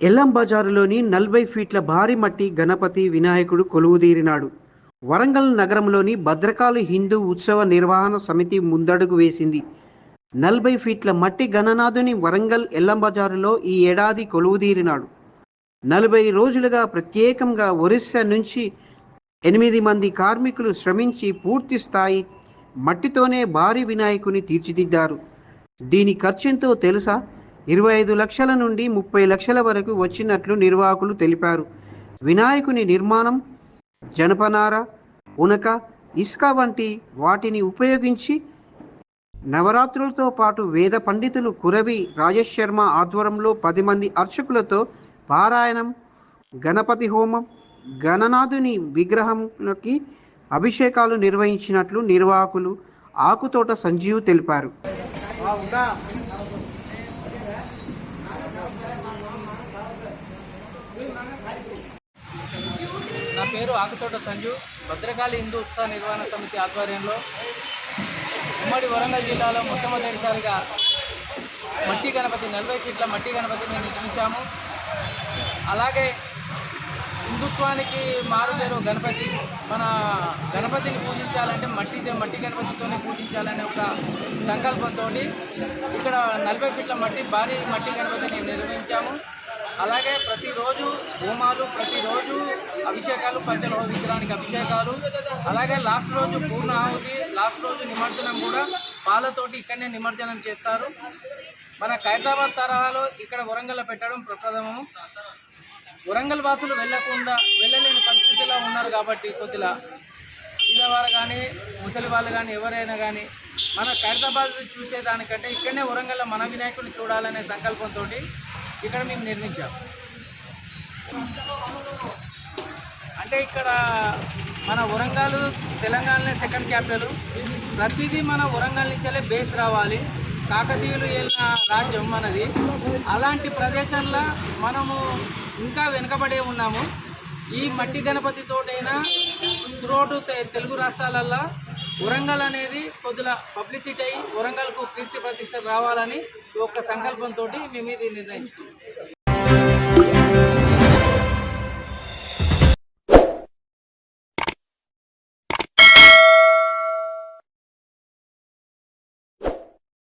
ఎల్లం బజారులోని నలభై ఫీట్ల భారీ మట్టి గణపతి వినాయకుడు కొలువుదీరినాడు. వరంగల్ నగరంలోని భద్రకాళి హిందూ ఉత్సవ నిర్వహణ సమితి ముందడుగు వేసింది. నలభై ఫీట్ల మట్టి గణనాథుని వరంగల్ ఎల్లం బజారులో ఈ ఏడాది కొలువుదీరినాడు. నలభై రోజులుగా ప్రత్యేకంగా ఒరిస్సా నుంచి ఎనిమిది మంది కార్మికులు శ్రమించి పూర్తి స్థాయి మట్టితోనే భారీ వినాయకుని తీర్చిదిద్దారు. దీని ఖర్చెంతో తెలుసా? ఇరవై ఐదు లక్షల నుండి ముప్పై లక్షల వరకు వచ్చినట్లు నిర్వాహకులు తెలిపారు. వినాయకుని నిర్మాణం జనపనార ఉనక ఇసుక వంటి వాటిని ఉపయోగించి నవరాత్రులతో పాటు వేద పండితులు కురవి రాజేష్ శర్మ ఆధ్వర్యంలో పది మంది అర్చకులతో పారాయణం గణపతి హోమం గణనాథుని విగ్రహంలోకి అభిషేకాలు నిర్వహించినట్లు నిర్వాహకులు ఆకుతోట సంజీవ్ తెలిపారు. నా పేరు ఆకుతోట సంజు. భద్రకాళి హిందూ ఉత్సవ నిర్వహణ సమితి ఆధ్వర్యంలో ఉమ్మడి వరంగల్ జిల్లాలో మొట్టమొదటిసారిగా మట్టి గణపతి నలభై ఫీట్ల మట్టి గణపతిని నిర్మించాము. అలాగే హిందుత్వానికి మారుదేరు గణపతి. మన గణపతిని పూజించాలంటే మట్టి మట్టి గణపతితోనే పూజించాలనే ఒక సంకల్పంతో ఇక్కడ నలభై ఫీట్ల మట్టి భారీ మట్టి గణపతిని నిర్మించాము. అలాగే ప్రతిరోజు హోమాలు ప్రతిరోజు అభిషేకాలు పంచల విగ్రహానికి అభిషేకాలు. అలాగే లాస్ట్ రోజు పూర్ణాహుతి లాస్ట్ రోజు నిమజ్జనం కూడా పాలతోటి ఇక్కడనే నిమజ్జనం చేస్తారు. మన ఖైరతాబాద్ తరహాలో ఇక్కడ వరంగల్లో పెట్టడం ప్రప్రథమము. వరంగల్ వాసులు వెళ్ళకుండా వెళ్ళలేని పరిస్థితిలో ఉన్నారు కాబట్టి కొద్దిగా వారు కానీ ముసలి వాళ్ళు కానీ ఎవరైనా కానీ మన ఖైరతాబాద్ చూసేదానికంటే ఇక్కడనే వరంగల్లో మన వినాయకుడిని చూడాలనే సంకల్పంతో ఇక్కడ మేము నిర్మించాం. అంటే ఇక్కడ మన వరంగల్ తెలంగాణలో సెకండ్ క్యాపిటల్ ప్రతిదీ మన వరంగల్ నుంచే బేస్ రావాలి. కాకతీయులు వెళ్ళిన రాజ్యం మనది. అలాంటి ప్రదేశంలో మనము ఇంకా వెనుకబడే ఉన్నాము. ఈ మట్టి గణపతితోటైనా త్రోటు తెలుగు రాష్ట్రాలల్లో వరంగల్ అనేది కొద్దిగా పబ్లిసిటీ అయ్యి వరంగల్కు కీర్తి ప్రతిష్ట రావాలని ఒక సంకల్పంతో మేము ఇది నిర్ణయించుకున్నాం.